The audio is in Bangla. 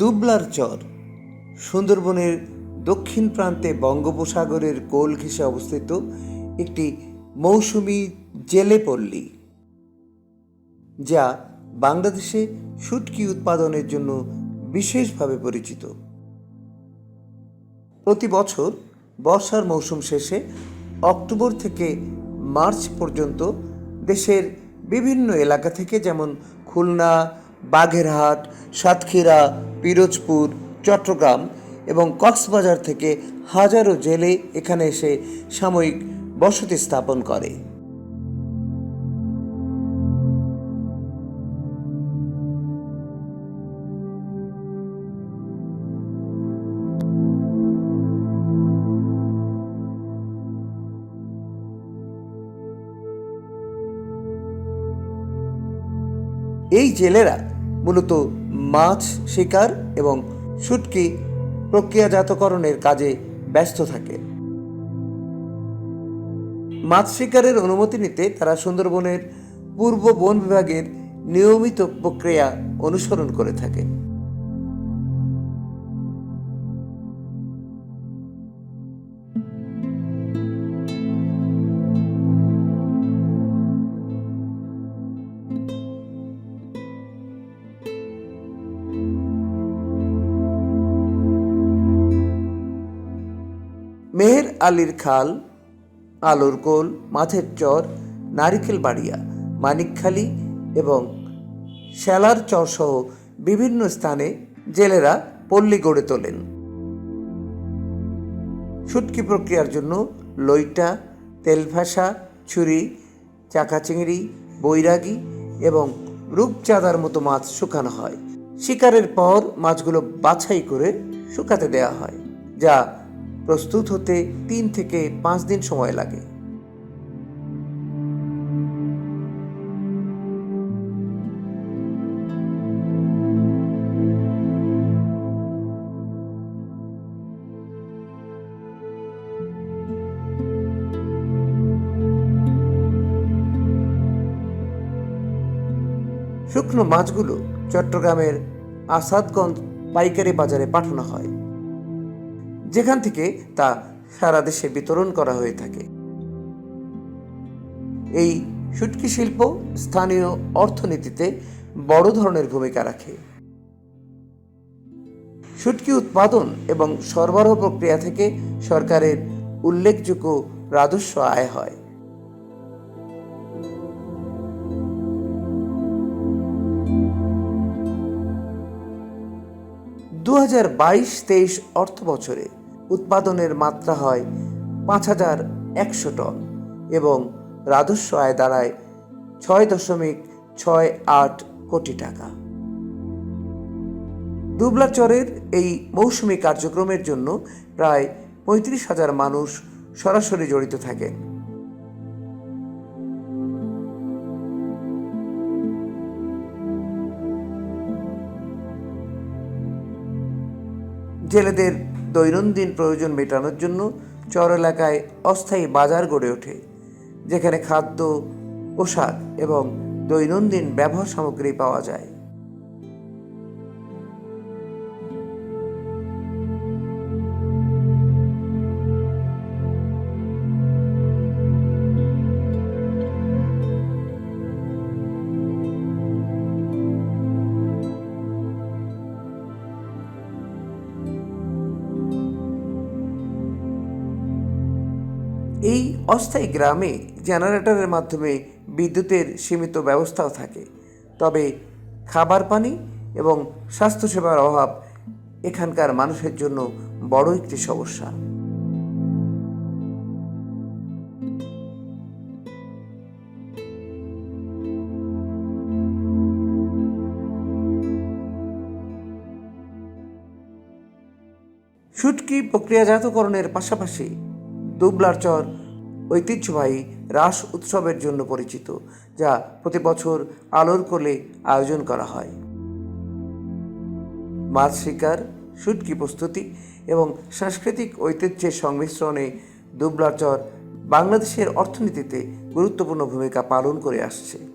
দুবলার চর। সুন্দরবনের দক্ষিণ প্রান্তে বঙ্গোপসাগরের কোল ঘেঁষে অবস্থিত একটি মৌসুমি জেলে পল্লী, যা বাংলাদেশে শুটকি উৎপাদনের জন্য বিশেষভাবে পরিচিত। প্রতি বছর বর্ষার মৌসুম শেষে অক্টোবর থেকে মার্চ পর্যন্ত দেশের বিভিন্ন এলাকা থেকে যেমন খুলনা বাগেরহাট সাতক্ষীরা, পিরোজপুর, চট্টগ্রাম এবং কক্সবাজার থেকে হাজারো জেলে এখানে এসে সাময়িক বসতি স্থাপন করে। এই জেলেরা মূলত মাছ শিকার এবং সুটকি প্রক্রিয়াজাতকরণের কাজে ব্যস্ত থাকে। মাছ শিকারের অনুমতি নিতে তারা সুন্দরবনের পূর্ব বন বিভাগের নিয়মিত প্রক্রিয়া অনুসরণ করে থাকে। মেহের আলীর খাল, আলোর কোল মাথের চর, নারিকেল বাড়িয়া, মানিকখালী এবং শ্যালার চর সহ বিভিন্ন স্থানে জেলেরা পল্লী গড়ে তোলেন। শুটকি প্রক্রিয়ার জন্য লইটা তেলভাসা ছুরি চাকা চিংড়ি বৈরাগী এবং রূপচাঁদার মতো মাছ শুকানো হয়। শিকারের পর মাছগুলো বাছাই করে শুকাতে দেওয়া হয়, যা প্রস্তুত হতে তিন থেকে পাঁচ দিন সময় লাগে। শুকনো মাছগুলো চট্টগ্রামের আসাদগঞ্জ পাইকারি বাজারে পাঠানো হয়। যেখান থেকে তা সারা দেশে বিতরণ করা হয়ে থাকে। এই শুটকি শিল্প স্থানীয় অর্থনীতিতে বড় ধরনের ভূমিকা রাখে। শুটকি উৎপাদন এবং সরবরাহ প্রক্রিয়া থেকে সরকারের উল্লেখযোগ্য রাজস্ব আয় হয়। দু হাজার বাইশ তেইশ অর্থ বছরে উৎপাদনের মাত্রা হয় পাঁচ হাজার একশো টন এবং রাজস্ব আয় দাঁড়ায় ছয় দশমিক ছয় আট কোটি টাকা। দুবলাচরের এই মৌসুমি কার্যক্রমের জন্য প্রায় পঁয়ত্রিশ হাজার মানুষ সরাসরি জড়িত থাকেন। জেলেদের দৈনন্দিন প্রয়োজন মেটানোর জন্য চর এলাকায় অস্থায়ী বাজার গড়ে ওঠে, যেখানে খাদ্য পোশাক এবং দৈনন্দিন ব্যবহার সামগ্রী পাওয়া যায়। এই অস্থায়ী গ্রামে জেনারেটরের মাধ্যমে বিদ্যুতের সীমিত ব্যবস্থাও থাকে। তবে খাবার পানি এবং স্বাস্থ্যসেবার অভাব এখানকার মানুষের জন্য বড় একটি সমস্যা। শুটকি প্রক্রিয়াজাতকরণের পাশাপাশি দুবলার চর ঐতিহ্যবাহী রাস উৎসবের জন্য পরিচিত, যা প্রতি বছর আলোর কোলে আয়োজন করা হয়। মাছ শিকার, সুটকি প্রস্তুতি এবং সাংস্কৃতিক ঐতিহ্যের সংমিশ্রণে দুবলার চর বাংলাদেশের অর্থনীতিতে গুরুত্বপূর্ণ ভূমিকা পালন করে আসছে।